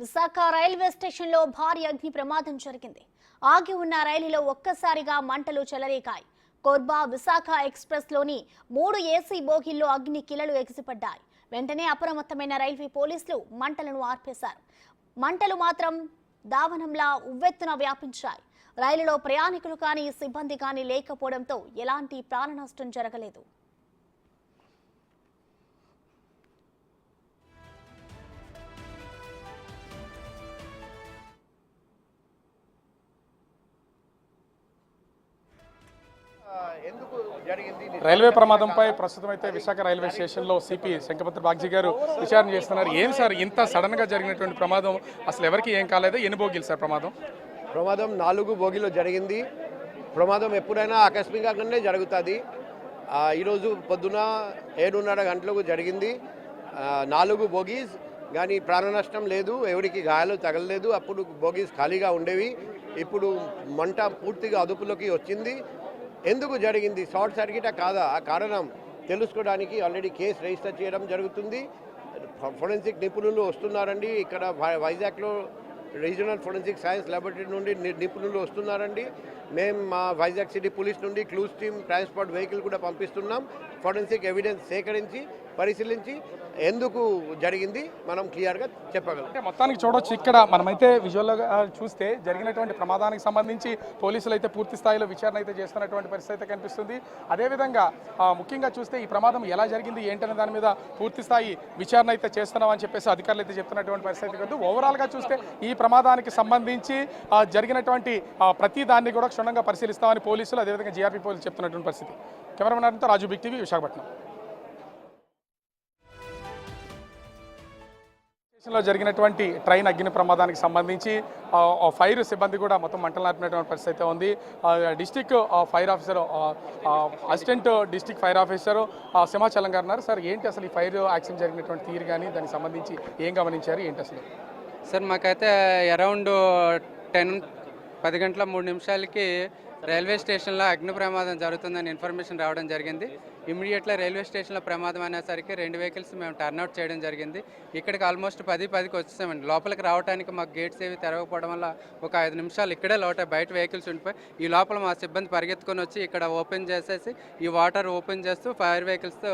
Visakha railway స్టేషన్లో భారీ అగ్ని ప్రమాదం జరిగింది. ఆగి ఉన్న రైలులో ఒక్కసారిగా మంటలు చెలరేగాయి. కోర్బా విశాఖ ఎక్స్ప్రెస్లోని మూడు ఏసీ బోగిల్లో అగ్ని కిలలు ఎగిసిపడ్డాయి. వెంటనే అప్రమత్తమైన రైల్వే పోలీసులు మంటలను ఆర్పేశారు. మంటలు మాత్రం దావనంలా ఉవ్వెత్తున వ్యాపించాయి. రైలులో ప్రయాణికులు కానీ సిబ్బంది కానీ లేకపోవడంతో ఎలాంటి ప్రాణ నష్టం జరగలేదు. రైల్వే ప్రమాదంపై ప్రస్తుతం అయితే విశాఖ రైల్వే స్టేషన్లో సిపి శంకపత్ర బాగ్జీ గారు విచారణ చేస్తున్నారు. ఏం సార్ ఇంత సడన్గా జరిగినటువంటి ప్రమాదం? అసలు ఎవరికి ఏం కాలేదు? ఎన్ని బోగిలు సార్ ప్రమాదం? ప్రమాదం నాలుగు బోగిలో జరిగింది. ప్రమాదం ఎప్పుడైనా ఆకస్మికంగానే జరుగుతుంది. ఈరోజు పొద్దున ఏడున్నర గంటలకు జరిగింది. నాలుగు బోగీస్ కానీ ప్రాణ నష్టం లేదు ఎవరికి గాయాలు తగలలేదు. అప్పుడు బోగీస్ ఖాళీగా ఉండేవి. ఇప్పుడు మంట పూర్తిగా అదుపులోకి వచ్చింది. ఎందుకు జరిగింది? షార్ట్ సర్క్యూటా కాదా? ఆ కారణం తెలుసుకోవడానికి ఆల్రెడీ కేసు రిజిస్టర్ చేయడం జరుగుతుంది. ఫోరెన్సిక్ నిపుణులు వస్తున్నారండి. ఇక్కడ వై- వైజాగ్లో రీజనల్ ఫోరెన్సిక్ సైన్స్ ల్యాబొరేటరీ నుండి నిపుణులు వస్తున్నారండి. మేము మా వైజాగ్ సిటీ పోలీస్ నుండి క్లూస్ టీమ్ ట్రాన్స్పోర్ట్ వెహికల్ కూడా పంపిస్తున్నాం. ఫోరెన్సిక్ ఎవిడెన్స్ సేకరించి పరిశీలించి ఎందుకు జరిగింది మనం క్లియర్గా చెప్పగలం. అంటే మొత్తానికి చూడొచ్చు ఇక్కడ మనమైతే విజువల్గా చూస్తే జరిగినటువంటి ప్రమాదానికి సంబంధించి పోలీసులు అయితే పూర్తి స్థాయిలో విచారణ అయితే చేస్తున్నటువంటి పరిస్థితి అయితే కనిపిస్తుంది. అదేవిధంగా ముఖ్యంగా చూస్తే ఈ ప్రమాదం ఎలా జరిగింది ఏంటనే దాని మీద పూర్తి స్థాయి విచారణ అయితే చేస్తున్నామని చెప్పేసి అధికారులు అయితే చెప్తున్నటువంటి పరిస్థితి కాదు ఓవరాల్గా చూస్తే ఈ ప్రమాదానికి సంబంధించి జరిగినటువంటి ప్రతి దాన్ని కూడా క్షుణ్ణంగా పరిశీలిస్తామని పోలీసులు అదేవిధంగా జీఆర్పీ పోలీసులు చెప్తున్నటువంటి పరిస్థితి. Cameraman Raju Big TV Visakhapatnam. స్టేషన్లో జరిగినటువంటి ట్రైన్ అగ్ని ప్రమాదానికి సంబంధించి ఆ, ఫైర్ సిబ్బంది కూడా మొత్తం మంటలు నాటినటువంటి పరిస్థితి అయితే ఉంది. District fire officer assistant district fire officer ఆ, సింహాచలం గారు ఉన్నారు. సార్ ఏంటి అసలు ఈ ఫైర్ యాక్సిడెంట్ జరిగినటువంటి తీరు కానీ దానికి సంబంధించి ఏం గమనించారు? ఏంటి అసలు? సార్ మాకైతే అరౌండ్ టెన్ పది గంటల మూడు నిమిషాలకి రైల్వే స్టేషన్లో అగ్ని ప్రమాదం జరుగుతుందని ఇన్ఫర్మేషన్ రావడం జరిగింది. ఇమీడియట్గా రైల్వే స్టేషన్లో ప్రమాదం అనేసరికి రెండు వెహికల్స్ మేము టర్న్అవుట్ చేయడం జరిగింది. ఇక్కడికి ఆల్మోస్ట్ పది పదికి వచ్చేసామండి. లోపలికి రావడానికి మాకు గేట్స్ ఏవి తెరవకపోవడం వల్ల ఒక ఐదు నిమిషాలు ఇక్కడే లోట బయట వెహికల్స్ ఉండిపోయి ఈ లోపల మా సిబ్బంది పరిగెత్తుకొని వచ్చి ఇక్కడ ఓపెన్ చేసేసి ఈ వాటర్ ఓపెన్ చేస్తూ ఫైర్ వెహికల్స్తో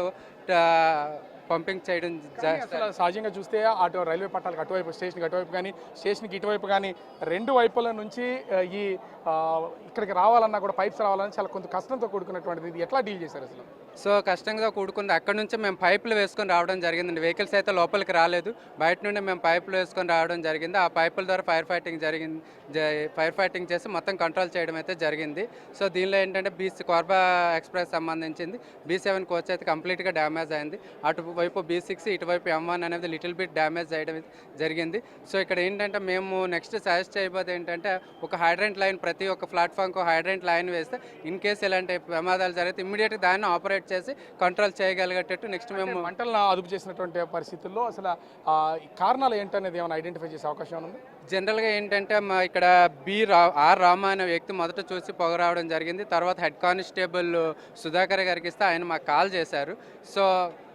పంపింగ్ చేయడం సహజంగా చూస్తే అటు రైల్వే పట్టాలకు అటువైపు స్టేషన్కి అటువైపు కానీ స్టేషన్కి ఇటువైపు కానీ రెండు వైపుల నుంచి ఈ ఇక్కడికి రావాలన్నా కూడా పైప్స్ రావాలన్నా చాలా కొంత కష్టంతో కూడుకున్నటువంటిది. ఇది ఎట్లా డీల్ చేశారు అసలు? సో కష్టంగా కూడుకుంది అక్కడ నుంచి మేము పైపులు వేసుకొని రావడం జరిగిందండి. వెహికల్స్ అయితే లోపలికి రాలేదు. బయట నుండి మేము పైపులు వేసుకొని రావడం జరిగింది. ఆ పైపుల ద్వారా ఫైర్ ఫైటింగ్ జరిగింది. ఫైర్ ఫైటింగ్ చేసి మొత్తం కంట్రోల్ చేయడం అయితే జరిగింది. సో దీనిలో ఏంటంటే బీసీ కార్బా ఎక్స్ప్రెస్ సంబంధించింది. బీ సెవెన్ కోచ్ అయితే కంప్లీట్గా డ్యామేజ్ అయింది. అటువైపు బీ సిక్స్ ఇటువైపు ఎం వన్ అనేది లిటిల్ బిట్ డ్యామేజ్ చేయడం జరిగింది. సో ఇక్కడ ఏంటంటే మేము నెక్స్ట్ సజెస్ట్ చేయబోతే ఏంటంటే ఒక హైడ్రెంట్ లైన్ ప్రతి ఒక్క ప్లాట్ఫామ్కు హైడ్రెంట్ లైన్ వేస్తే ఇన్ కేసు ఇలాంటి ప్రమాదాలు జరిగితే ఇమ్మీడియట్గా దాన్ని ఆపరేట్ చేసి కంట్రోల్ చేయగలిగేటట్టు నెక్స్ట్ మేము మంటలను అదుపు చేసినటువంటి పరిస్థితుల్లో అసలు కారణాలు ఏంటనేది ఏమైనా ఐడెంటిఫై చేసే అవకాశం ఉంది? జనరల్గా ఏంటంటే మా ఇక్కడ బి రా ఆర్ రామ అనే వ్యక్తి మొదట చూసి పొగ రావడం జరిగింది. తర్వాత హెడ్ కానిస్టేబుల్ సుధాకర్ గారికి ఇస్తే ఆయన మాకు కాల్ చేశారు. సో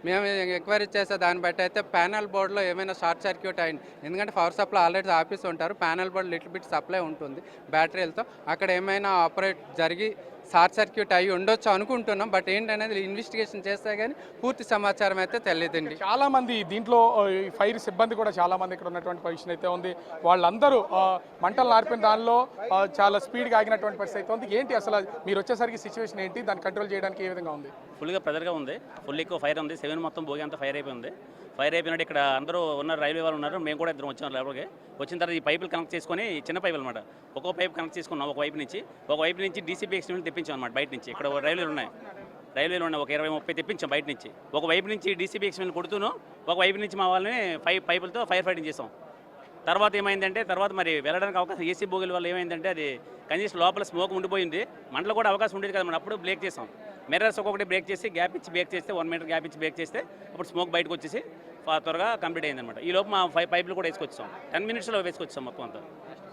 మేము ఎంక్వైరీ చేసే దాన్ని బట్టి అయితే ప్యానల్ బోర్డులో ఏమైనా షార్ట్ సర్క్యూట్ అయింది. ఎందుకంటే పవర్ సప్లై ఆల్రెడీ ఆఫీస్ ఉంటారు. Panel board little bit supply ఉంటుంది బ్యాటరీలతో. అక్కడ ఏమైనా ఆపరేట్ జరిగి షార్ట్ సర్క్యూట్ అయ్యి ఉండొచ్చు అనుకుంటున్నాం బట్ ఏంటనేది ఇన్వెస్టిగేషన్ చేస్తే కానీ పూర్తి సమాచారం అయితే తెలియదండి. చాలా మంది దీంట్లో ఫైర్ సిబ్బంది కూడా చాలా మంది ఇక్కడ ఉన్నటువంటి పొజిషన్ అయితే ఉంది. వాళ్ళందరూ మంటలు నార్పిన దానిలో చాలా స్పీడ్గా ఆగినటువంటి పరిస్థితి అయితే ఉంది. ఏంటి అసలు మీరు వచ్చేసరికి సిచ్యువేషన్ ఏంటి? దాన్ని కంట్రోల్ చేయడానికి ఏ విధంగా ఉంది? ఫుల్గా ప్రెజర్గా ఉంది. ఫుల్ ఎక్కువ ఫైర్ ఉంది. సెవెన్ మొత్తం భోగి అంతా ఫైర్ అయిపోయింది. ఫైర్ అయిపోయినట్టు ఇక్కడ అందరూ ఉన్నారు రైల్వే వాళ్ళు ఉన్నారు. మేము కూడా ఇద్దరం వచ్చాం లోపలికి. వచ్చిన తర్వాత ఈ పైపులు కనెక్ట్ చేసుకొని చిన్న పైపులు అనమాట ఒక్కో పైప్ కనెక్ట్ చేసుకున్నాం ఒక వైపు నుంచి. ఒక వైపు నుంచి డీసీపీ ఎక్స్టెన్షన్ తెప్పించాం అనమాట బయట నుంచి. ఇక్కడ రైల్వేలు ఉన్నాయి. రైల్వేలు ఉన్నాయి. ఒక ఇరవై ముప్పై తెప్పించాం బయట నుంచి. ఒక వైపు నుంచి డీసీబీ ఎక్స్టెన్షన్ కొడుతూను ఒక వైపు నుంచి మా వాళ్ళని ఫైవ్ పైపులతో ఫైర్ ఫైటింగ్ చేసాం. తర్వాత ఏమైందంటే తర్వాత మరి వెళ్ళడానికి అవకాశం ఏసీ బోగిల వల్ల ఏమైందంటే అది కనీసం లోపల స్మోక్ ఉండిపోయింది. మంటలు కూడా అవకాశం ఉండేది కదా. మనం అప్పుడు బ్రేక్ చేసాం. మిర్రర్స్ ఒక్కొక్కటి బ్రేక్ చేసి గ్యాప్ ఇచ్చి బ్రేక్ చేస్తే వన్ మీటర్ గ్యాప్ ఇచ్చి బ్రేక్ చేస్తే అప్పుడు స్మోక్ బయటకు వచ్చేసి త్వరగా కంప్లీట్ అయింది అనమాట ఈ లోపు మా ఫైవ్ పైపులు కూడా వేసుకొచ్చాం టెన్ మినిట్స్లో వేసుకొచ్చాం మొత్తం అంతా.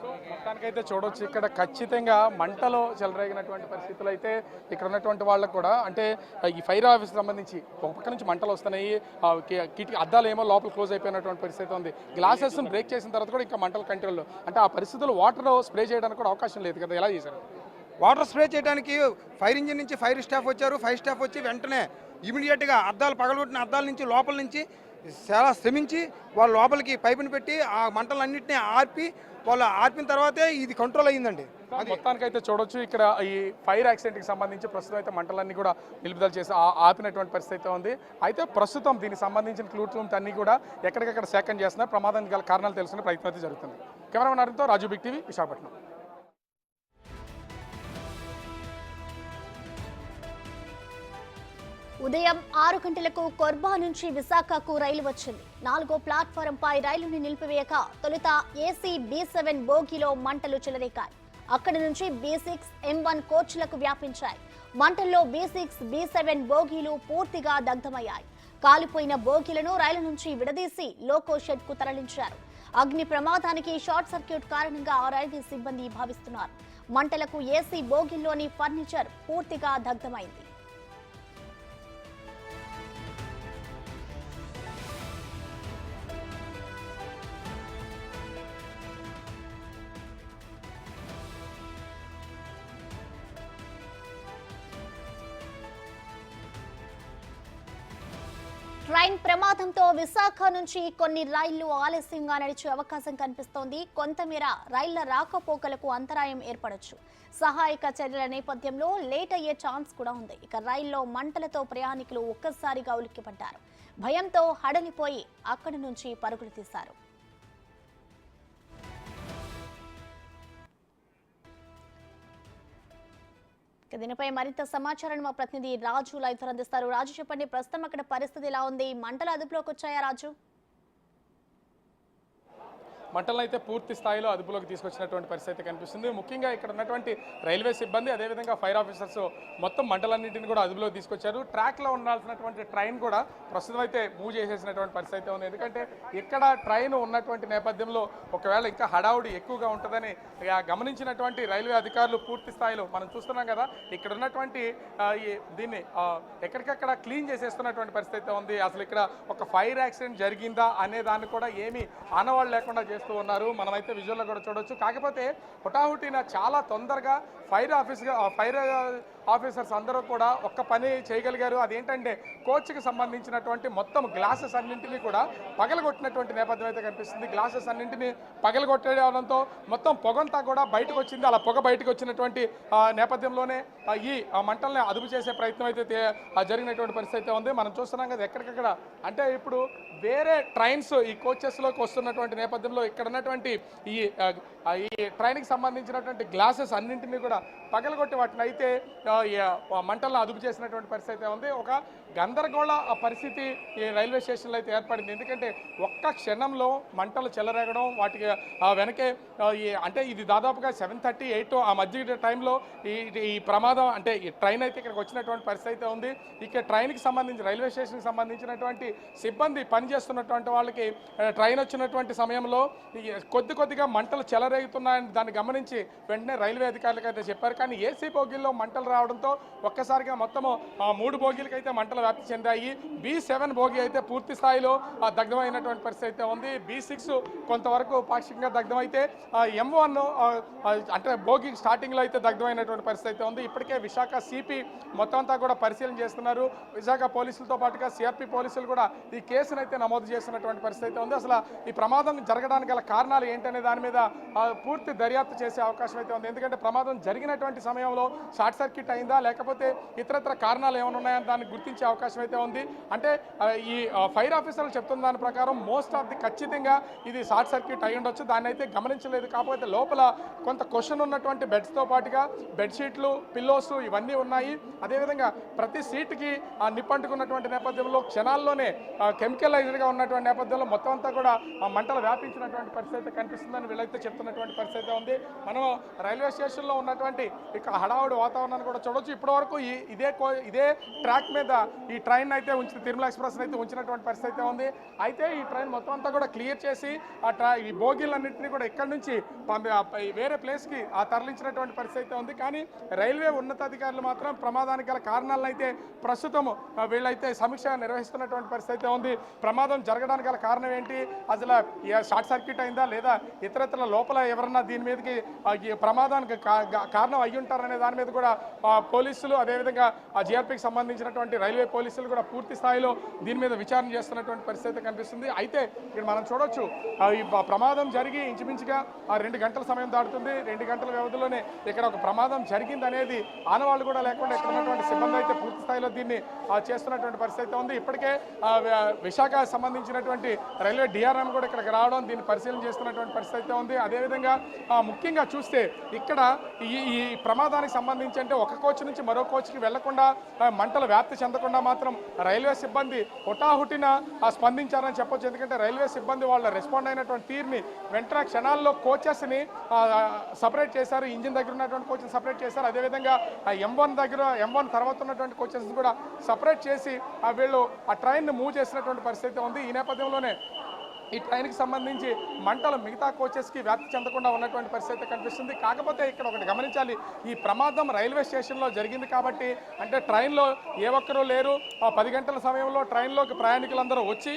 సో మొత్తానికైతే చూడొచ్చు ఇక్కడ ఖచ్చితంగా మంటలో చెలరేగినటువంటి పరిస్థితులు అయితే ఇక్కడ ఉన్నటువంటి వాళ్ళకు కూడా అంటే ఈ ఫైర్ ఆఫీస్ సంబంధించి ఒక పక్క నుంచి మంటలు వస్తున్నాయి కిటికీ అద్దాలు ఏమో లోపల క్లోజ్ అయిపోయినటువంటి పరిస్థితి ఉంది. గ్లాసెస్ బ్రేక్ చేసిన తర్వాత కూడా ఇంకా మంటలు కంట్రోల్లో. అంటే ఆ పరిస్థితులు వాటర్ స్ప్రే చేయడానికి కూడా అవకాశం లేదు కదా ఎలా చేశారు? వాటర్ స్ప్రే చేయడానికి ఫైర్ ఇంజిన్ నుంచి ఫైర్ స్టాఫ్ వచ్చారు. ఫైర్ స్టాఫ్ వచ్చి వెంటనే ఇమీడియట్గా అద్దాలు పగలగొట్టిన అద్దాల నుంచి లోపల నుంచి చాలా శ్రమించి వాళ్ళ లోపలికి పైపుని పెట్టి ఆ మంటలన్నింటినీ ఆర్పి వాళ్ళు ఆర్పిన తర్వాతే ఇది కంట్రోల్ అయ్యిందండి. మొత్తానికైతే చూడొచ్చు ఇక్కడ ఈ ఫైర్ యాక్సిడెంట్కి సంబంధించి ప్రస్తుతం అయితే మంటలన్నీ కూడా నిలుపుదల చేసి ఆ- ఆపినటువంటి పరిస్థితి అయితే ఉంది. అయితే ప్రస్తుతం దీనికి సంబంధించిన క్లూట్లూమ్స్ అన్ని కూడా ఎక్కడికక్కడ సేకరణ చేస్తున్నారు. ప్రమాదం గల కారణాలు తెలుసుకునే ప్రయత్నం అయితే జరుగుతుంది. కెమెరామెన్ అరుణ్తో రాజు బిగ్ టీవీ విశాఖపట్నం. ఉదయం ఆరు గంటలకు కొర్బా నుంచి విశాఖకు రైలు వచ్చింది. నాలుగో ప్లాట్ఫారం పై రైలుని నిలిపివేయక తొలుత ఏసీ బి సెవెన్ బోగిలో మంటలు చెలరేకాయి అక్కడి నుంచి బి సిక్స్ ఎం వన్ కోచ్లకు వ్యాపించాయి. మంటల్లో బి సిక్స్ బి సెవెన్ బోగీలు పూర్తిగా దగ్ధమయ్యాయి. కాలిపోయిన బోగీలను రైలు నుంచి విడదీసి లోకో షెడ్కు తరలించారు. అగ్ని ప్రమాదానికి షార్ట్ సర్క్యూట్ కారణంగా రైల్వే సిబ్బంది భావిస్తున్నారు. మంటలకు ఏసీ బోగిల్లోని ఫర్నిచర్ పూర్తిగా దగ్ధమైంది. ట్రైన్ విశాఖ నుంచి కొన్ని రైళ్ళు ఆలస్యంగా నడిచే అవకాశం కనిపిస్తోంది. కొంతమేర రైళ్ళ రాకపోకలకు అంతరాయం ఏర్పడొచ్చు. సహాయక చర్యల నేపథ్యంలో లేట్ అయ్యే ఛాన్స్ కూడా ఉంది. ఇక రైల్లో మంటలతో ప్రయాణికులు ఒక్కసారిగా ఉలిక్కిపడ్డారు. భయంతో హడలిపోయి అక్కడి నుంచి పరుగులు తీశారు. దీనిపై మరింత సమాచారాన్ని మా ప్రతినిధి రాజు లైవ్ అందిస్తారు రాజు చెప్పండి ప్రస్తుతం అక్కడ పరిస్థితి ఎలా ఉంది? మంటలు అదుపులోకి వచ్చాయా రాజు? మంటలను అయితే పూర్తి స్థాయిలో అదుపులోకి తీసుకొచ్చినటువంటి పరిస్థితి అయితే కనిపిస్తుంది. ముఖ్యంగా ఇక్కడ ఉన్నటువంటి రైల్వే సిబ్బంది అదేవిధంగా ఫైర్ ఆఫీసర్స్ మొత్తం మంటలన్నింటిని కూడా అదుపులోకి తీసుకొచ్చారు. ట్రాక్లో ఉండాల్సినటువంటి ట్రైన్ కూడా ప్రస్తుతం అయితే మూవ్ చేసేసినటువంటి పరిస్థితి అయితే ఉంది. ఎందుకంటే ఇక్కడ ట్రైన్ ఉన్నటువంటి నేపథ్యంలో ఒకవేళ ఇంకా హడావుడి ఎక్కువగా ఉంటుందని గమనించినటువంటి రైల్వే అధికారులు పూర్తి స్థాయిలో మనం చూస్తున్నాం కదా ఇక్కడ ఉన్నటువంటి దీన్ని ఎక్కడికక్కడ క్లీన్ చేసేస్తున్నటువంటి పరిస్థితి అయితే ఉంది. అసలు ఇక్కడ ఒక ఫైర్ యాక్సిడెంట్ జరిగిందా అనే దాన్ని కూడా ఏమీ ఆనవాళ్ళు లేకుండా చేస్తూ ఉన్నారు. మనమైతే విజువల్లో కూడా చూడొచ్చు. కాకపోతే హుటాహుటిన చాలా తొందరగా ఫైర్ ఆఫీస్గా ఫైర్ ఆఫీసర్స్ అందరూ కూడా ఒక్క పని చేయగలిగారు. అదేంటంటే కోచ్కి సంబంధించినటువంటి మొత్తం గ్లాసెస్ అన్నింటినీ కూడా పగలగొట్టినటువంటి నేపథ్యం అయితే కనిపిస్తుంది. గ్లాసెస్ అన్నింటినీ పగలగొట్టడంతో మొత్తం పొగంతా కూడా బయటకు వచ్చింది. అలా పొగ బయటకు వచ్చినటువంటి నేపథ్యంలోనే ఈ ఆ, మంటల్ని అదుపు చేసే ప్రయత్నం అయితే జరిగినటువంటి పరిస్థితి అయితే ఉంది. మనం చూస్తున్నాం కదా ఎక్కడికక్కడ. అంటే ఇప్పుడు వేరే ట్రైన్స్ ఈ కోచెస్లోకి వస్తున్నటువంటి నేపథ్యంలో ఇక్కడ ఉన్నటువంటి ఈ ఈ ట్రైన్కి సంబంధించినటువంటి గ్లాసెస్ అన్నింటినీ కూడా పగలగొట్టి వాటిని. అయితే మంటలను అదుపు చేసినటువంటి పరిస్థితి అయితే ఉంది. ఒక గందరగోళ ఆ పరిస్థితి ఈ రైల్వే స్టేషన్లో అయితే ఏర్పడింది. ఎందుకంటే ఒక్క క్షణంలో మంటలు చెలరేగడం వాటికి వెనకే ఈ అంటే ఇది దాదాపుగా సెవెన్ థర్టీ ఎయిట్ ఆ మధ్య టైంలో ఈ ఈ ప్రమాదం అంటే ఈ ట్రైన్ అయితే ఇక్కడికి వచ్చినటువంటి పరిస్థితి అయితే ఉంది. ఇక ట్రైన్కి సంబంధించి రైల్వే స్టేషన్కి సంబంధించినటువంటి సిబ్బంది పనిచేస్తున్నటువంటి వాళ్ళకి ట్రైన్ వచ్చినటువంటి సమయంలో కొద్ది కొద్దిగా మంటలు చెలరేగుతున్నాయని దాన్ని గమనించి వెంటనే రైల్వే అధికారులకు అయితే చెప్పారు. కానీ ఏసీ బోగీల్లో మంటలు రావడంతో ఒక్కసారిగా మొత్తము ఆ, మూడు బోగీలకి అయితే మంటలు వ్యాప్తి చెందాయి. బి సెవెన్ భోగి అయితే పూర్తి స్థాయిలో దగ్ధమైనటువంటి పరిస్థితి అయితే ఉంది. బి సిక్స్ కొంతవరకు పాక్షికంగా దగ్ధమైతే ఎం వన్ అంటే భోగి స్టార్టింగ్లో అయితే దగ్ధమైనటువంటి పరిస్థితి అయితే ఉంది. ఇప్పటికే విశాఖ సిపి మొత్తం అంతా కూడా పరిశీలన చేస్తున్నారు. విశాఖ పోలీసులతో పాటుగా సిఆర్పి పోలీసులు కూడా ఈ కేసును అయితే నమోదు చేస్తున్నటువంటి పరిస్థితి అయితే ఉంది. అసలు ఈ ప్రమాదం జరగడానికి గల కారణాలు ఏంటనే దాని మీద పూర్తి దర్యాప్తు చేసే అవకాశం అయితే ఉంది. ఎందుకంటే ప్రమాదం జరిగినటువంటి సమయంలో షార్ట్ సర్క్యూట్ అయిందా? లేకపోతే ఇతరత్ర కారణాలు ఏమైనా ఉన్నాయని దాన్ని గుర్తించే అవకాశం అయితే ఉంది. అంటే ఈ ఫైర్ ఆఫీసర్లు చెప్తున్న దాని ప్రకారం మోస్ట్ ఆఫ్ ది ఖచ్చితంగా ఇది షార్ట్ సర్క్యూట్ అయి ఉండొచ్చు. దాన్ని అయితే గమనించలేదు. కాకపోతే లోపల కొంత క్వశ్చన్ ఉన్నటువంటి బెడ్స్తో పాటుగా బెడ్షీట్లు పిల్లోస్ ఇవన్నీ ఉన్నాయి. అదేవిధంగా ప్రతి సీట్కి ఆ నిప్పంటుకున్నటువంటి నేపథ్యంలో క్షణాల్లోనే కెమికలైజ్డ్గా ఉన్నటువంటి నేపథ్యంలో మొత్తం అంతా కూడా ఆ మంటలు వ్యాపించినటువంటి పరిస్థితి అయితే కనిపిస్తుందని వీళ్ళైతే చెప్తున్నటువంటి పరిస్థితి అయితే ఉంది. మనం రైల్వే స్టేషన్లో ఉన్నటువంటి ఇక హడావుడి వాతావరణాన్ని కూడా చూడవచ్చు ఇప్పటివరకు ఈ ఇదే కో ఇదే ట్రాక్ మీద ఈ ట్రైన్ అయితే ఉంచి తిరుమల ఎక్స్ప్రెస్ అయితే ఉంచినటువంటి పరిస్థితి అయితే ఉంది. అయితే ఈ ట్రైన్ మొత్తం అంతా కూడా క్లియర్ చేసి ఆ ట్రా ఈ బోగీలన్నింటినీ కూడా ఇక్కడి నుంచి పంపి వేరే ప్లేస్కి ఆ తరలించినటువంటి పరిస్థితి అయితే ఉంది. కానీ రైల్వే ఉన్నతాధికారులు మాత్రం ప్రమాదానికి గల కారణాలను అయితే ప్రస్తుతం వీళ్ళైతే సమీక్ష నిర్వహిస్తున్నటువంటి పరిస్థితి అయితే ఉంది. ప్రమాదం జరగడానికి గల కారణం ఏంటి? అసలు ఈ షార్ట్ సర్క్యూట్ అయిందా? లేదా ఇతరత్ర లోపల ఎవరన్నా దీని మీదకి ప్రమాదానికి కారణం అయ్యి ఉంటారనే దాని మీద కూడా పోలీసులు అదేవిధంగా ఆ జిఆర్పీకి సంబంధించినటువంటి రైల్వే పోలీసులు కూడా పూర్తి స్థాయిలో దీని మీద విచారణ చేస్తున్నటువంటి పరిస్థితి అయితే కనిపిస్తుంది. అయితే ఇక్కడ మనం చూడొచ్చు ఈ ప్రమాదం జరిగి ఇంచుమించుగా ఆ రెండు గంటల సమయం దాటుతుంది. రెండు గంటల వ్యవధిలోనే ఇక్కడ ఒక ప్రమాదం జరిగింది అనేది ఆనవాళ్ళు కూడా లేకుండా ఇక్కడ ఉన్నటువంటి సిబ్బంది అయితే పూర్తి స్థాయిలో దీన్ని ఆ, చేస్తున్నటువంటి పరిస్థితి అయితే ఉంది. ఇప్పటికే ఆ, విశాఖ సంబంధించినటువంటి రైల్వే డిఆర్ఎం కూడా ఇక్కడికి రావడం దీన్ని పరిశీలన చేస్తున్నటువంటి పరిస్థితి అయితే ఉంది. అదేవిధంగా ముఖ్యంగా చూస్తే ఇక్కడ ఈ ఈ ప్రమాదానికి సంబంధించి అంటే ఒక కోచ్ నుంచి మరో కోచ్కి వెళ్ళకుండా మంటలు వ్యాప్తి చెందకుండా మాత్రం రైల్వే సిబ్బంది హుటాహుటిన ఆ, స్పందించారని చెప్పొచ్చు. ఎందుకంటే రైల్వే సిబ్బంది వాళ్ళ రెస్పాండ్ అయినటువంటి తీరుని వెంటనే క్షణాల్లో కోచెస్ని సపరేట్ చేశారు. ఇంజిన్ దగ్గర ఉన్నటువంటి కోచెస్ సపరేట్ చేశారు. అదేవిధంగా ఎం వన్ దగ్గర ఎం వన్ తర్వాత ఉన్నటువంటి కోచెస్ కూడా సపరేట్ చేసి ఆ వీళ్ళు ఆ ట్రైన్ని మూవ్ చేసినటువంటి పరిస్థితి ఉంది. ఈ నేపథ్యంలోనే ఈ ట్రైన్కి సంబంధించి మంటలు మిగతా కోచెస్కి వ్యాప్తి చెందకుండా ఉన్నటువంటి పరిస్థితి కనిపిస్తుంది. కాకపోతే ఇక్కడ ఒకటి గమనించాలి ఈ ప్రమాదం రైల్వే స్టేషన్లో జరిగింది కాబట్టి అంటే ట్రైన్లో ఏ ఒక్కరూ లేరు. ఆ పది గంటల సమయంలో ట్రైన్లోకి ప్రయాణికులందరూ వచ్చి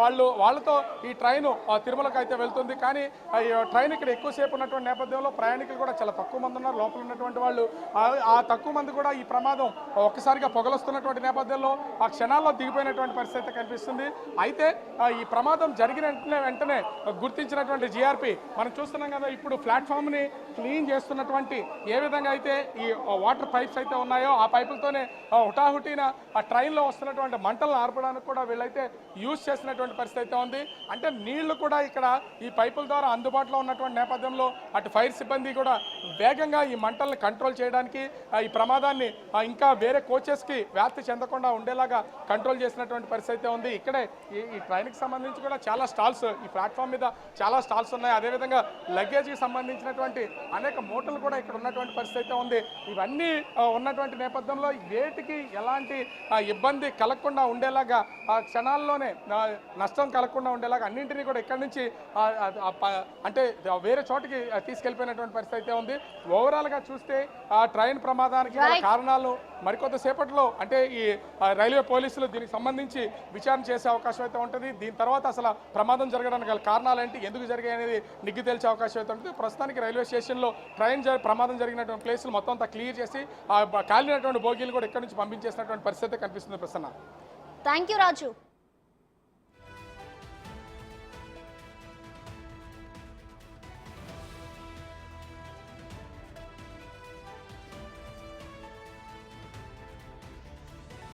వాళ్ళు వాళ్ళతో ఈ ట్రైన్ తిరుమలకు అయితే వెళ్తుంది. కానీ ఈ ట్రైన్ ఇక్కడ ఎక్కువసేపు ఉన్నటువంటి నేపథ్యంలో ప్రయాణికులు కూడా చాలా తక్కువ మంది ఉన్నారు. లోపల ఉన్నటువంటి వాళ్ళు ఆ- తక్కువ మంది కూడా ఈ ప్రమాదం ఒక్కసారిగా పొగలొస్తున్నటువంటి నేపథ్యంలో ఆ క్షణాల్లో దిగిపోయినటువంటి పరిస్థితి కనిపిస్తుంది. అయితే ఈ ప్రమాదం జరిగిన వెంటనే వెంటనే గుర్తించినటువంటి జిఆర్పి మనం చూస్తున్నాం కదా ఇప్పుడు ప్లాట్ఫామ్ని క్లీన్ చేస్తున్నటువంటి ఏ విధంగా అయితే ఈ వాటర్ పైప్స్ అయితే ఉన్నాయో ఆ పైపులతోనే ఆ, హుటాహుటిన ఆ ట్రైన్లో వస్తున్నటువంటి మంటలను ఆర్పడానికి కూడా వీళ్ళైతే యూజ్ చేసినటువంటి పరిస్థితి అయితే ఉంది. అంటే నీళ్ళు కూడా ఇక్కడ ఈ పైపుల ద్వారా అందుబాటులో ఉన్నటువంటి నేపథ్యంలో అటు ఫైర్ సిబ్బంది కూడా వేగంగా ఈ మంటల్ని కంట్రోల్ చేయడానికి ఈ ప్రమాదాన్ని ఇంకా వేరే కోచెస్కి వ్యాప్తి చెందకుండా ఉండేలాగా కంట్రోల్ చేసినటువంటి పరిస్థితి అయితే ఉంది. ఇక్కడే ఈ ఈ ట్రైన్కి సంబంధించి కూడా చాలా స్టాల్స్ ఈ ప్లాట్ఫామ్ మీద చాలా స్టాల్స్ ఉన్నాయి. అదేవిధంగా లగేజ్కి సంబంధించినటువంటి అనేక మూటలు కూడా ఇక్కడ ఉన్నటువంటి పరిస్థితి అయితే ఉంది. ఇవన్నీ ఉన్నటువంటి నేపథ్యంలో వేటికి ఎలాంటి ఇబ్బంది కలగకుండా ఉండేలాగా ఆ క్షణాల్లోనే నష్టం కలగకుండా ఉండేలాగా అన్నింటినీ కూడా ఇక్కడి నుంచి అంటే వేరే చోటికి తీసుకెళ్ళిపోయినటువంటి పరిస్థితి అయితే ఉంది. ఓవరాల్గా చూస్తే ఆ ట్రైన్ ప్రమాదానికి. కారణాలు మరికొంత అంటే ఈ రైల్వే పోలీసులు దీనికి సంబంధించి విచారణ చేసే అవకాశం అయితే ఉంటుంది. దీని తర్వాత అసలు ప్రమాదం జరగడానికి గల కారణాలు ఏంటి ఎందుకు జరిగాయి అనేది నిగ్గు తేల్చే అవకాశం అయితే ఉంటుంది. ప్రస్తుతానికి రైల్వే స్టేషన్లో ట్రైన్ జరి ప్రమాదం జరిగినటువంటి ప్లేసులు మొత్తం అంతా క్లియర్ చేసి కాలినటువంటి బోగీలు కూడా ఇక్కడ నుంచి పంపించేసినటువంటి పరిస్థితి కనిపిస్తుంది ప్రసన్న. Thank you Raju